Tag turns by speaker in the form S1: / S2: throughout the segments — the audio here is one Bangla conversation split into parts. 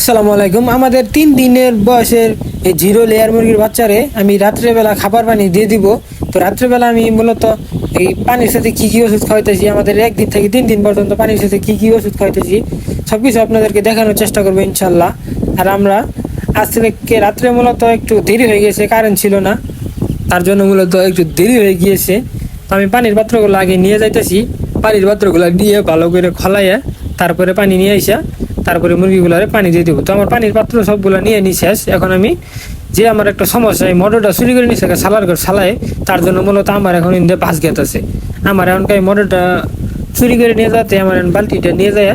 S1: আসসালামু আলাইকুম। আমাদের তিন দিনের বয়সের এই জিরো লেয়ার মুরগির বাচ্চারে আমি রাত্রেবেলা খাবার পানি দিয়ে দিব। তো রাত্রেবেলা আমি মূলত এই পানির সাথে কী কী ওষুধ খাওয়াইতেছি, আমাদের একদিন থেকে তিন দিন পর্যন্ত পানির সাথে কী কী ওষুধ খাওয়াইতেছি, সবকিছু আপনাদেরকে দেখানোর চেষ্টা করব ইনশাল্লাহ আর আমরা আজ থেকে রাত্রে মূলত একটু দেরি হয়ে গেছে, কারেন্ট ছিল না, তার জন্য মূলত একটু দেরি হয়ে গিয়েছে। তো আমি পানির পাত্রগুলো আগে নিয়ে যাইতেছি, পানির পাত্রগুলো নিয়ে ভালো করে খলাইয়া তারপরে পানি নিয়ে আইসা তারপরে মুরগিগুলারে পানি দিয়ে দেবো। তো আমার পানির পাত্র সবগুলো নিয়ে নিই শেষ। এখন আমি যে আমার একটা সমস্যা, এই মোটরটা চুরি করে নিছে, সালার করে সালায় তার জন্য মূলত আমার এখন ইন্দে পাঁচ গেত আছে। আমার এখনকার এই মোটরটা চুরি করে নিয়ে যাতে আমার বালতিটা নিয়ে যায়,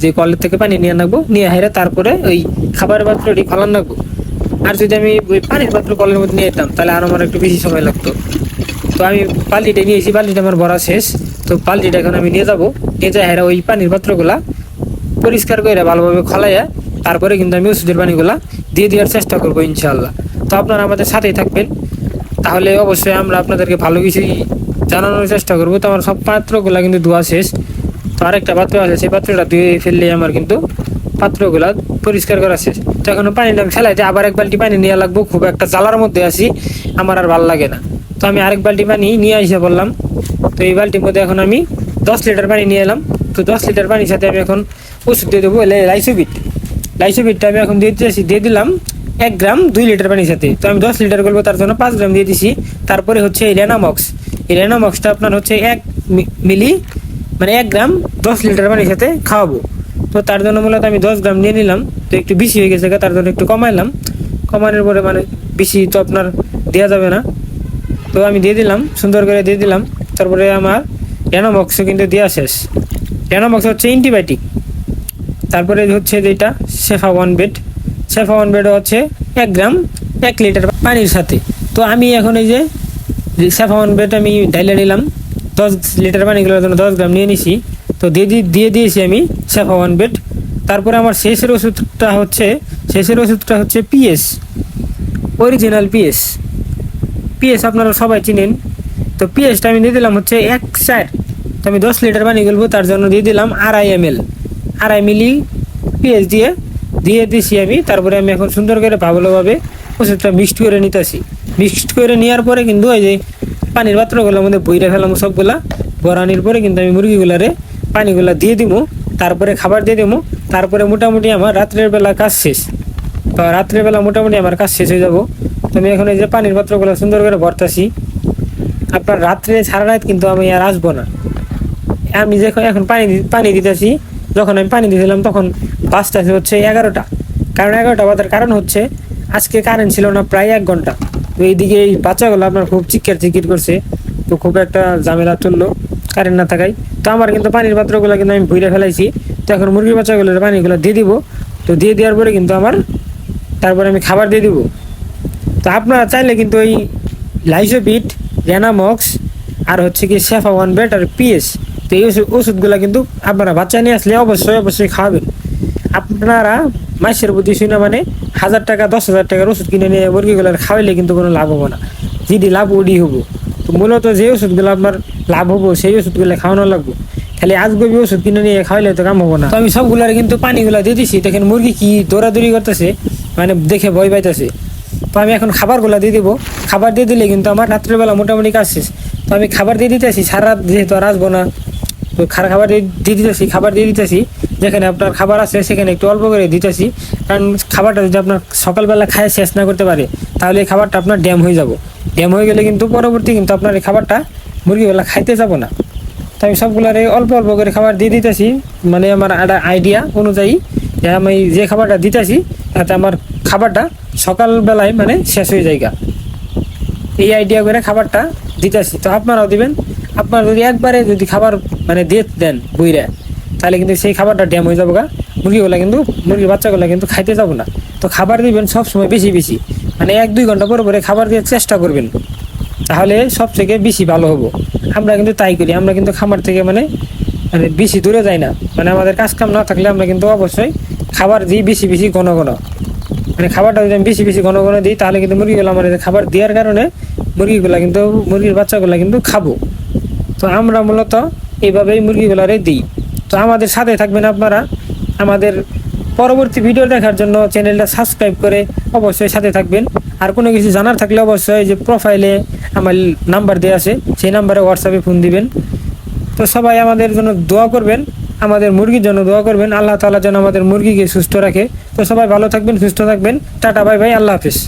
S1: যে কলের থেকে পানি নিয়ে নাকবো, নিয়ে হাইরে তারপরে ওই খাবারের পাত্রটি ফলান রাখব আর যদি আমি ওই পানির পাত্র কলের মধ্যে নিয়ে যেতাম, তাহলে আর আমার একটু বেশি সময় লাগতো। তো আমি বালতিটা নিয়েছি বালতিটা আমার ভরা শেষ। তো বালতিটা এখন আমি নিয়ে যাব। নিয়ে যাই হেরা ওই পানির পাত্রগুলা পরিষ্কার করে ভালোভাবে খলাইয়া তারপরে কিন্তু আমি ওষুধের পানিগুলা দিয়ে দেওয়ার চেষ্টা করব ইনশাল্লাহ তো আপনারা আমাদের সাথেই থাকবেন। তাহলে অবশ্যই আমরা আপনাদেরকে ভালো কিছুই জানানোর চেষ্টা করব। তো আমার সব পাত্রগুলা কিন্তু ধোয়া শেষ। তো আরেকটা পাত্র আছে, সেই পাত্রটা ধুয়ে ফেললে আমার কিন্তু পাত্রগুলা পরিষ্কার করা শেষ। তো এখন পানিটা আমি ফেলাইতে আবার এক বালতি পানি নিয়ে লাগবো। খুব একটা জ্বালার মধ্যে আসি আমার আর ভালো লাগে না। তো আমি আরেক বালতি পানি নিয়ে এসে বললাম। তো এই বালতির মধ্যে এখন আমি দশ লিটার পানি নিয়ে এলাম। তো দশ লিটার পানির সাথে আমি এখন ওষুধ দিয়ে দেবো লাইসোবিট। লাইসোবিটটা আমি এখন দিয়ে দিতেছি দিয়ে দিলাম এক গ্রাম দুই লিটার পানির সাথে। তো আমি দশ লিটার করব, তার জন্য পাঁচ গ্রাম দিয়ে দিছি। তারপরে হচ্ছে এই রেনামক্স। এই রেনামক্সটা আপনার হচ্ছে এক মিলি মানে এক গ্রাম দশ লিটার পানির সাথে খাওয়াবো। তো তার জন্য মূলত আমি দশ গ্রাম নিয়ে নিলাম। তো একটু বেশি হয়ে গেছে তার জন্য একটু কমাইলাম। কমানোর পরে মানে বেশি তো আপনার দেওয়া যাবে না। তো আমি দিয়ে দিলাম, সুন্দর করে দিয়ে দিলাম। তারপরে আমার রেনামক্সও কিন্তু দেওয়া শেষ। রেনামক্স হচ্ছে অ্যান্টিবায়োটিক। তারপরে হচ্ছে যেটা? শেফা ওয়ান বেড শেফা ওয়ান বেড হচ্ছে এক গ্রাম, এক লিটার পানির সাথে। তো আমি এখন এই যে শেফা ওয়ান বেড আমি ডাইলে নিলাম। দশ লিটার পানিগুলোর জন্য দশ গ্রাম নিয়ে নিছি। তো দিয়ে দিয়ে দিয়েছি আমি শেফা ওয়ান বেড তারপরে আমার শেষের ওষুধটা হচ্ছে, শেষের ওষুধটা হচ্ছে পিএস অরিজিনাল পিএস পিএস আপনারা সবাই চিনেন। তো পিএসটা আমি দিয়ে দিলাম হচ্ছে এক চার। তো আমি দশ লিটার পানি গেলবো, তার জন্য দিয়ে দিলাম আড়াই এম এল আড়াই মিলি পিএস দিয়ে দিয়ে দিছি আমি। তারপরে আমি এখন সুন্দর করে ভালোভাবে ওষুধটা মিক্সড করে নিতেছি। মিক্সড করে নেওয়ার পরে কিন্তু ওই যে পানির পাত্রগুলোর মধ্যে বইরা ফেলাম সবগুলা। বরানির পরে কিন্তু আমি মুরগিগুলারে পানিগুলা দিয়ে দিব তারপরে খাবার দিয়ে দেবো তারপরে মোটামুটি আমার রাত্রের বেলা কাজ শেষ। তো রাত্রের বেলা মোটামুটি আমার কাজ শেষ হয়ে যাব। তো আমি এখন এই যে পানির পাত্রগুলো সুন্দর করে ভরতাছি। আপনার রাত্রে সারা রাত কিন্তু আমি আর আসব না। আমি যখন এখন পানি পানি দিতেছি, যখন আমি পানি দিয়েছিলাম তখন বাসটা হচ্ছে এগারোটা। কারণ এগারোটা বাজার কারণ হচ্ছে, আজকে কারেন্ট ছিল না প্রায় এক ঘণ্টা। তো এইদিকে এই বাচ্চাগুলো আপনার খুব চিকের চিকির করছে, তো খুব একটা ঝামেলা চলল কারেন্ট না থাকায়। তো আমার কিন্তু পানির পাত্রগুলো কিন্তু আমি ভুইরে ফেলাইছি। তো এখন মুরগির বাচ্চাগুলোর পানিগুলো দিয়ে দিব। তো দিয়ে দেওয়ার পরে কিন্তু আমার, তারপরে আমি খাবার দিয়ে দিব। তো আপনারা চাইলে কিন্তু ওই লাইসোপিট রেনামক্স আর হচ্ছে কি শেফা ওয়ান বেট আর পিএস তো এই ওষুধ ওষুধগুলো কিন্তু আপনারা বাচ্চা নিয়ে আসলে অবশ্যই অবশ্যই খাওয়াবেন। আপনারা মাসের প্রতি শুনে মানে হাজার টাকা, দশ হাজার টাকার ওষুধ কিনে নিয়ে মুরগিগুলোর খাওয়াইলে কিন্তু কোনো লাভ হব না। যেটি লাভ ওডি হব। তো মূলত যে ওষুধগুলো আপনার লাভ হব, সেই ওষুধগুলো খাওয়ানো লাগবে। খালি আজগবি ওষুধ কিনে নিয়ে খাওয়াইলে তো কাম হব না। তো আমি সবগুলার কিন্তু পানিগুলো দিয়ে দিছি। দেখেন মুরগি কি দৌড়াদৌড়ি করতেছে মানে দেখে ভয় পাইতেছে। তো আমি এখন খাবারগুলো দিয়ে দিব। খাবার দিয়ে দিলে কিন্তু আমার রাত্রেবেলা মোটামুটি কাজ শেষ। তো আমি খাবার দিয়ে দিতেছি। সারা রাত যেহেতু আর আসব না, তো খারা খাবার দিয়ে দিতেছি, খাবার দিয়ে দিতেছি। যেখানে আপনার খাবার আছে, সেখানে একটু অল্প করে দিতেছি। কারণ খাবারটা যদি আপনার সকালবেলা খায় শেষ না করতে পারে, তাহলে এই খাবারটা আপনার ড্যাম হয়ে যাব। ড্যাম হয়ে গেলে কিন্তু পরবর্তী কিন্তু আপনার এই খাবারটা মুরগিবেলা খাইতে যাব না। তো আমি সবগুলারে অল্প অল্প করে খাবার দিয়ে দিতেছি। মানে আমার একটা আইডিয়া অনুযায়ী আমি যে খাবারটা দিতেছি, তাতে আমার খাবারটা সকালবেলায় মানে শেষ হয়ে যায়। এই আইডিয়া করে খাবারটা দিতেছি। তো আপনারাও দিবেন। আপনারা যদি একবারে যদি খাবার মানে দিয়ে দেন বইরা তাহলে কিন্তু সেই খাবারটা ড্যাম হয়ে যাব গা মুরগিগুলো কিন্তু, মুরগির বাচ্চাগুলো কিন্তু খাইতে যাব না তো খাবার দিবেন সব সময় বেশি বেশি। মানে এক দুই ঘণ্টা পরে পরে খাবার দেওয়ার চেষ্টা করবেন। তাহলে সব থেকে বেশি ভালো হব। আমরা কিন্তু তাই করি, আমরা কিন্তু খামার থেকে মানে মানে বেশি দূরে যাই না। মানে আমাদের কাজ কাম না থাকলে আমরা কিন্তু অবশ্যই খাবার দিই বেশি বেশি ঘন ঘন। মানে খাবারটা যদি আমি বেশি বেশি ঘন ঘন দিই, তাহলে কিন্তু মুরগিগুলো আমার খাবার দেওয়ার কারণে মুরগিগুলা কিন্তু, মুরগির বাচ্চাগুলা কিন্তু খাব। তো আমরা মূলত এইভাবেই মুরগিগুলারে দিই। তো আমাদের সাথে থাকবেন আপনারা। আমাদের পরবর্তী ভিডিও দেখার জন্য চ্যানেলটা সাবস্ক্রাইব করে অবশ্যই সাথে থাকবেন। আর কোনো কিছু জানার থাকলে অবশ্যই যে প্রোফাইলে আমার নাম্বার দেওয়া আছে, সেই নাম্বারে হোয়াটসঅ্যাপে ফোন দিবেন। তো সবাই আমাদের জন্য দোয়া করবেন, আমাদের মুরগির জন্য দোয়া করবেন। আল্লাহ তাআলা যেন আমাদের মুরগিকে সুস্থ রাখে। তো সবাই ভালো থাকবেন, সুস্থ থাকবেন। টাটা, বাই বাই, আল্লাহ হাফিজ।